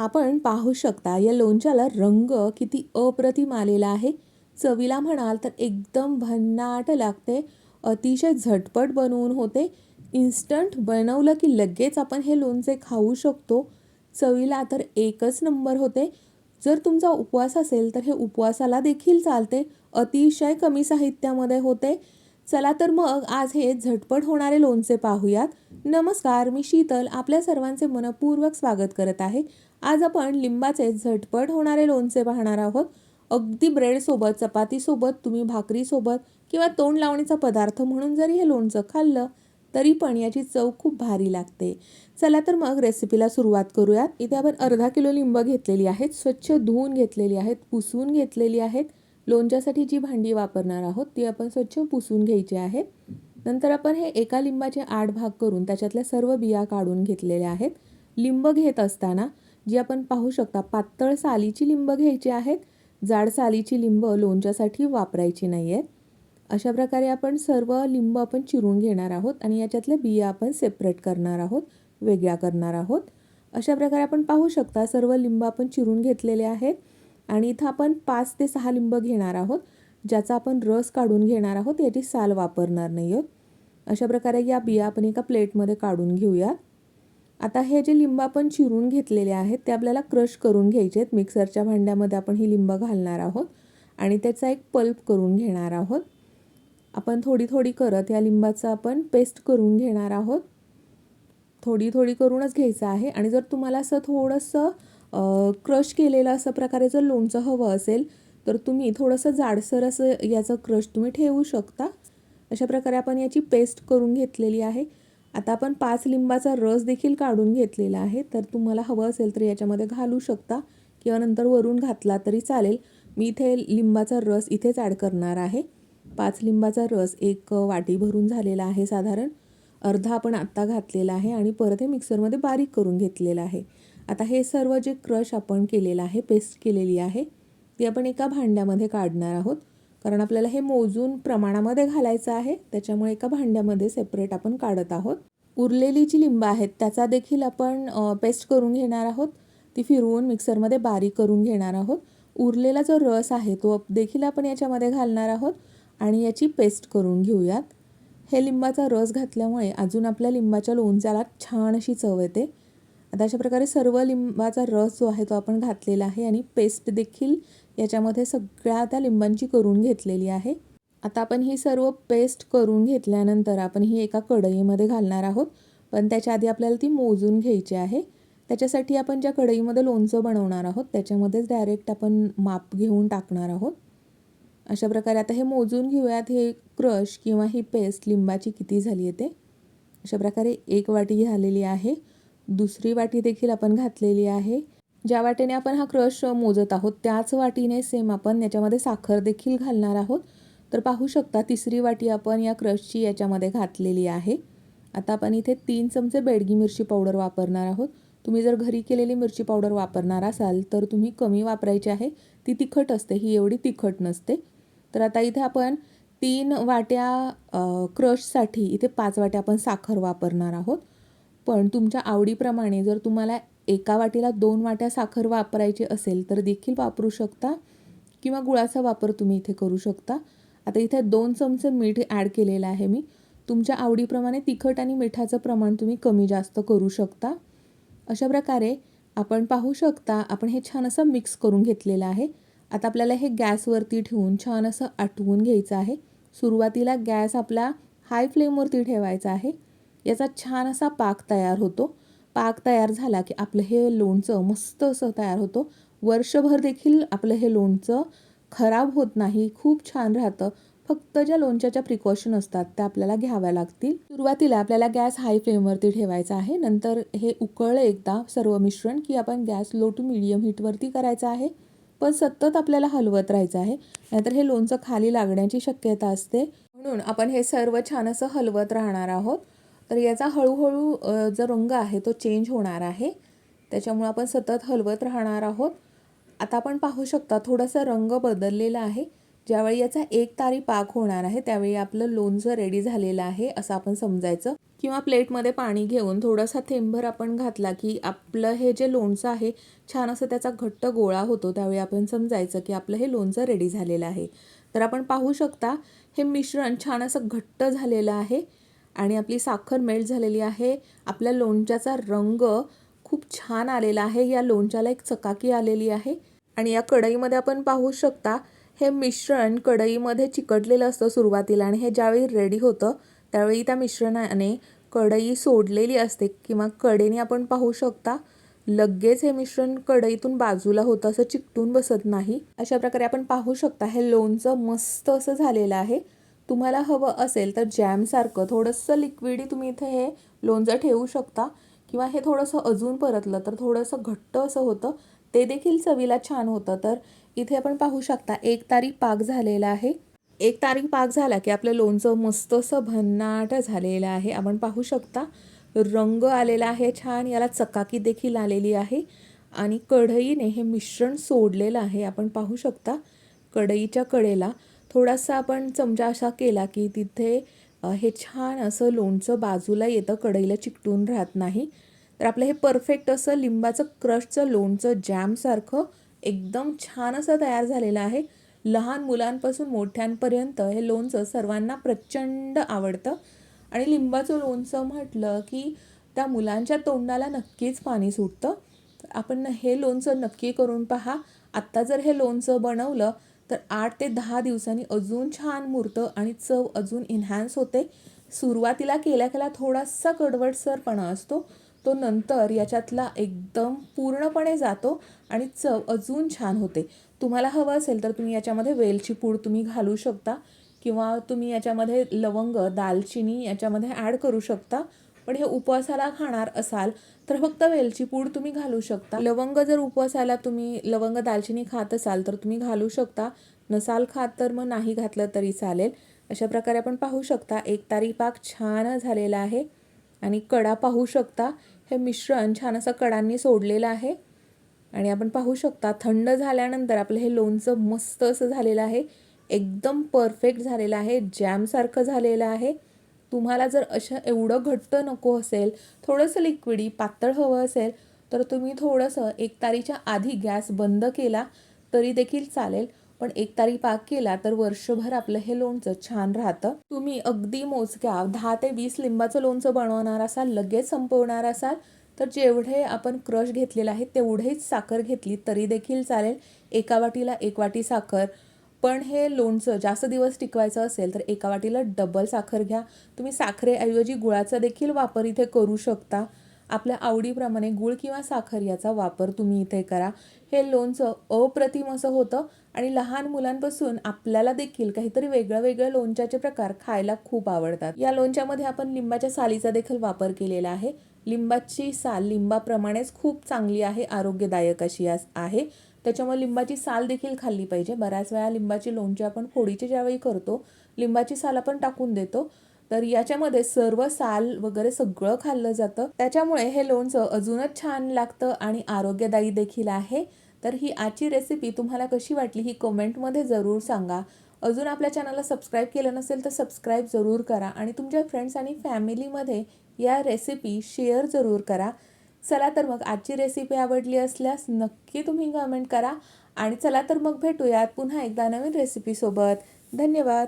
आपण पाहू शकता या लोणच्याला रंग किती अप्रतिम आलेला आहे. चवीला म्हणाल तर एकदम भन्नाट लागते. अतिशय झटपट बनवून होते. इन्स्टंट बनवलं की लगेच आपण हे लोणचे खाऊ शकतो. चवीला तर एकच नंबर होते. जर तुमचा उपवास असेल तर हे उपवासाला देखील चालते. अतिशय कमी साहित्यामध्ये होते. चला तर मग आज हे झटपट होणारे लोणचे पाहूयात. नमस्कार मी शीतल. आपल्या सर्वांचे मनपूर्वक स्वागत करत आहे. आज आपण लिंबाचे झटपट होणारे लोणचे पाहणार आहोत. अगदी ब्रेडसोबत चपातीसोबत तुम्ही भाकरीसोबत किंवा तोंड लावणीचा पदार्थ म्हणून जरी हे लोणचं खाल्लं तरी पण याची चव खूप भारी लागते. चला तर मग रेसिपीला सुरुवात करूयात. इथे आपण अर्धा किलो लिंब घेतलेली आहेत स्वच्छ धुवून घेतलेली आहेत पुसून घेतलेली आहेत. लोणच्यासाठी जी भांडी वापरणार आहोत ती आपण स्वच्छ पुसून घ्यायची आहेत. नंतर आपण हे एका लिंबाचे आठ भाग करून त्याच्यातल्या सर्व बिया काढून घेतलेल्या आहेत. लिंब घेत असताना जी आपण पाहू शकता पातळ सालीची लिंब घ्यायची आहेत. जाड सालीची लिंब लोणच्यासाठी वापरायची नाही आहेत अशा प्रकारे आपण सर्व लिंब आपण चिरून घेणार आहोत आणि याच्यातल्या बिया आपण सेपरेट करणार आहोत वेगळ्या करणार आहोत. अशा प्रकारे आपण पाहू शकता सर्व लिंब आपण चिरून घेतलेले आहेत. आणि इथं आपण पाच ते सहा लिंब घेणार आहोत. ज्याचा आपण रस काढून घेणार आहोत याची साल वापरणार नाही आहोत. अशा प्रकारे या बिया आपण एका प्लेटमध्ये काढून घेऊयात आता हे जे लिंब आपण चिरून घेतलेले आहेत ते आपल्याला क्रश करून घ्यायचे आहेत. मिक्सरच्या भांड्यामध्ये आपण ही लिंब घालणार आहोत आणि त्याचा एक पल्प करून घेणार आहोत. आपण थोडी थोडी करत या लिंबाचं आपण पेस्ट करून घेणार आहोत. थोडी थोडी करूनच घ्यायचं आहे आणि जर तुम्हाला असं थोडंसं क्रश केलेलं असं प्रकारे जर लोणचं हवं असेल तर तुम्ही थोडंसं जाडसर असं याचं क्रश तुम्ही ठेवू शकता. अशा प्रकारे आपण याची पेस्ट करून घेतलेली आहे. आता आपण पाच लिंबाचा रस देखील काढून घेतलेला आहे. तर तुम्हाला हवं असेल तर याच्यामध्ये घालू शकता किंवा नंतर वरून घातला तरी चालेल. मी इथे लिंबाचा रस इथेच ॲड करणार आहे. पाच लिंबाचा रस एक वाटी भरून झालेला आहे साधारण. अर्धा आपण आत्ता घातलेला आहे आणि परत हे मिक्सरमध्ये बारीक करून घेतलेलं आहे. आता हे सर्व जे क्रश आपण केलेलं आहे पेस्ट केलेली आहे ती आपण एका भांड्यामध्ये काढणार आहोत. कारण आपल्याला हे मोजून प्रमाणामध्ये घालायचं आहे त्याच्यामुळे एका भांड्यामध्ये सेपरेट आपण काढत आहोत. उरलेली जी लिंब आहेत त्याचा देखील आपण पेस्ट करून घेणार आहोत. ती फिरवून मिक्सरमध्ये बारीक करून घेणार आहोत. उरलेला जो रस आहे तो देखील आपण याच्यामध्ये घालणार आहोत आणि याची पेस्ट करून घेऊयात. हे लिंबाचा रस घातल्यामुळे अजून आपल्या लिंबाच्या लोणच्याला छान अशी चव येते. आता अशा प्रकारे सर्व लिंबाचा रस जो आहे तो आपण घातलेला आहे आणि पेस्ट देखील याच्यामध्ये सगळ्या त्या लिंबांची करून घेतलेली आहे. आता आपण ही सर्व पेस्ट करून घेतल्यानंतर आपण ही एका कढईमध्ये घालणार आहोत. पण त्याच्या आधी आपल्याला ती मोजून घ्यायची आहे. त्याच्यासाठी आपण ज्या कढईमध्ये लोणचं बनवणार आहोत त्याच्यामध्येच डायरेक्ट आपण माप घेऊन टाकणार आहोत. अशा प्रकारे आता हे मोजून घेऊयात हे क्रश किंवा ही पेस्ट लिंबाची किती झाली आहे ते. अशा प्रकारे एक वाटी झालेली आहे. दुसरी वाटी देखील आपण घातलेली आहे. ज्या वाटेने आपण हा क्रश मोजत आहोत त्याच वाटीने सेम आपण याच्यामध्ये साखर देखील घालणार आहोत. तर पाहू शकता तिसरी वाटी आपण या क्रशची याच्यामध्ये घातलेली आहे. आता आपण इथे तीन चमचे बेडगी मिरची पावडर वापरणार आहोत. तुम्ही जर घरी केलेली मिरची पावडर वापरणार असाल तर तुम्ही कमी वापरायची आहे. ती तिखट असते ही एवढी तिखट नसते. तर आता इथे आपण तीन वाट्या क्रशसाठी इथे पाच वाट्या आपण साखर वापरणार आहोत. पण तुमच्या आवडीप्रमाणे जर तुम्हाला एका वाटीला दोन वाट्या साखर वापरायची असेल तर देखील वापरू शकता किंवा गुळाचा वापर तुम्ही इथे करू शकता. आता इथे दोन चमचे मीठ ॲड केलेलं आहे मी. तुमच्या आवडीप्रमाणे तिखट आणि मिठाचं प्रमाण तुम्ही कमी जास्त करू शकता. अशा प्रकारे आपण पाहू शकता आपण हे छान असं मिक्स करून घेतलेलं आहे. आता आपल्याला हे गॅसवरती ठेवून छान असं आटवून घ्यायचं आहे. सुरुवातीला गॅस आपला हाय फ्लेमवरती ठेवायचा आहे. याचा छान असा पाक तयार होतो. पाक तयार झाला की आपलं हे लोणचं मस्त असं तयार होतं. वर्षभर देखील आपलं हे लोणचं खराब होत नाही खूप छान राहतं. फक्त ज्या लोणच्याच्या प्रिकॉशन असतात त्या आपल्याला घ्याव्या लागतील. सुरुवातीला आपल्याला गॅस हाय फ्लेमवरती ठेवायचा आहे. नंतर हे उकळलं एकदा सर्व मिश्रण की आपण गॅस लो टू मिडियम हीटवरती करायचं आहे. पण सतत आपल्याला हलवत राहायचं आहे. नाहीतर हे लोणचं खाली लागण्याची शक्यता असते. म्हणून आपण हे सर्व छान असं हलवत राहणार आहोत. तर याचा हळूहळू जो रंग आहे तो चेंज होणार आहे. त्याच्यामुळं आपण सतत हलवत राहणार आहोत. आता आपण पाहू शकता थोडासा रंग बदललेला आहे. ज्यावेळी याचा एक तारी पाक होणार आहे त्यावेळी आपलं लोणचं रेडी झालेलं आहे असं आपण समजायचं. किंवा प्लेटमध्ये पाणी घेऊन थोडासा थेंबभर आपण घातला की आपलं हे जे लोणचं आहे छान असं त्याचा घट्ट गोळा होतो. त्यावेळी आपण समजायचं की आपलं हे लोणचं रेडी झालेलं आहे. तर आपण पाहू शकता हे मिश्रण छान असं घट्ट झालेलं आहे. आणि आपली साखर मेल्ट झालेली आहे. आपल्या लोणच्याचा रंग खूप छान आलेला आहे. या लोणच्याला एक चकाकी आलेली आहे. आणि या कढईमध्ये आपण पाहू शकता हे मिश्रण कढईमध्ये चिकटलेलं असतं सुरुवातीला आणि हे ज्यावेळी रेडी होतं त्यावेळी त्या मिश्रणाने कढई सोडलेली असते किंवा कडेने आपण पाहू शकता लगेच हे मिश्रण कढईतून बाजूला होतं असं चिकटून बसत नाही. अशा प्रकारे आपण पाहू शकता हे लोणचं मस्त असं झालेलं आहे. तुम्हाला हवं असेल तर जॅमसारखं थोडंसं लिक्विडी तुम्ही इथे हे लोणचं ठेवू शकता. किंवा हे थोडंसं अजून परतलं तर थोडंसं घट्ट असं होतं. ते देखील चवीला छान होतं. तर इथे आपण पाहू शकता एक तारीख पाक झालेला आहे. एक तारीख पाक झाला की आपलं लोणचं मस्त असं भन्नाट झालेलं आहे. आपण पाहू शकता रंग आलेला आहे छान. याला चकाकी देखील आलेली आहे. आणि कढईने हे मिश्रण सोडलेलं आहे. आपण पाहू शकता कढईच्या कडेला थोडासा आपण चमचा असा केला की तिथे हे छान असं लोणचं बाजूला येतं कढईला चिकटून राहत नाही. तर आपलं हे परफेक्ट असं लिंबाचं क्रशचं लोणचं जॅमसारखं एकदम छान असं तयार झालेलं आहे. लहान मुलांपासून मोठ्यांपर्यंत हे लोणचं सर्वांना प्रचंड आवडतं. आणि लिंबाचं लोणचं म्हटलं की त्या मुलांच्या तोंडाला नक्कीच पाणी सुटतं. आपण हे लोणचं नक्की करून पहा. आत्ता जर हे लोणचं बनवलं तर आठ ते दहा दिवसांनी अजून छान मुरतं आणि चव अजून इन्हॅन्स होते. सुरुवातीला केल्या केल्या थोडासा कडवटसरपणा असतो. तो नंतर याच्यातला एकदम पूर्णपणे जातो आणि चव अजून छान होते. तुम्हाला हवं असेल तर तुम्ही याच्यामध्ये वेलची पूड तुम्ही घालू शकता किंवा तुम्ही याच्यामध्ये लवंग दालचिनी याच्यामध्ये ॲड करू शकता. पण हे उपवासाला खाणार असाल तर फक्त वेलची पूड तुम्ही घालू शकता. लवंग जर उपवासाला तुम्ही लवंग दालचिनी खात असाल तर तुम्ही घालू शकता. नसाल खात तर मग नाही घातलं तरी चालेल. अशा प्रकारे आपण पाहू शकता एक तारी पाक छान झालेला आहे आणि कडा पाहू शकता. हे मिश्रण छान असं कडांनी सोडलेलं आहे. आणि आपण पाहू शकता थंड झाल्यानंतर आपलं हे लोणचं मस्त असं झालेलं आहे. एकदम परफेक्ट झालेलं आहे जॅमसारखं झालेलं आहे. तुम्हाला जर अशा एवढं घट्ट नको असेल थोडंसं लिक्विडी पातळ हवं असेल तर तुम्ही थोडंसं एक तारीच्या आधी गॅस बंद केला तरी देखील चालेल. पण एक तारी पाक केला तर वर्षभर आपलं हे लोणचं छान राहतं. तुम्ही अगदी मोजक्या दहा ते वीस लिंबाचं लोणचं बनवणार असाल लगेच संपवणार असाल तर जेवढे आपण क्रश घेतलेलं आहे तेवढेच साखर घेतली तरी देखील चालेल. एका वाटीला एक वाटी साखर पण हे लोणचं जास्त दिवस टिकवायचं असेल तर एका वाटीला डबल साखर घ्या. तुम्ही साखरेऐवजी गुळाचा देखील वापर इथे करू शकता. आपल्या आवडीप्रमाणे गुळ किंवा साखर याचा वापर तुम्ही इथे करा. हे लोणचं अप्रतिम असं होतं आणि लहान मुलांपासून आपल्याला देखील काहीतरी वेगळ्या वेगळ्या लोणच्याचे प्रकार खायला खूप आवडतात. या लोणच्यामध्ये आपण लिंबाच्या सालीचा देखील वापर केलेला आहे. लिंबाची साल लिंबाप्रमाणेच खूप चांगली आहे आरोग्यदायक अशी आहे. त्याच्यामुळे लिंबाची साल देखील खाल्ली पाहिजे. बऱ्याच वेळा लिंबाची लोणची आपण फोडीचे ज्यावेळी करतो लिंबाची साल आपण टाकून देतो. तर याच्यामध्ये सर्व साल वगैरे सगळं खाल्लं जातं. त्याच्यामुळे हे लोणचं अजूनच छान लागतं आणि आरोग्यदायी देखील आहे. तर ही आजची रेसिपी तुम्हाला कशी वाटली ही कमेंटमध्ये जरूर सांगा. अजून आपल्या चॅनलला सबस्क्राईब केलं नसेल तर सबस्क्राईब जरूर करा आणि तुमच्या फ्रेंड्स आणि फॅमिलीमध्ये या रेसिपी शेअर जरूर करा. चला तर मग आजची रेसिपी आवडली असल्यास नक्की तुम्ही कमेंट करा. आणि चला तर मग भेटूयात पुन्हा एकदा नवीन रेसिपीसोबत धन्यवाद.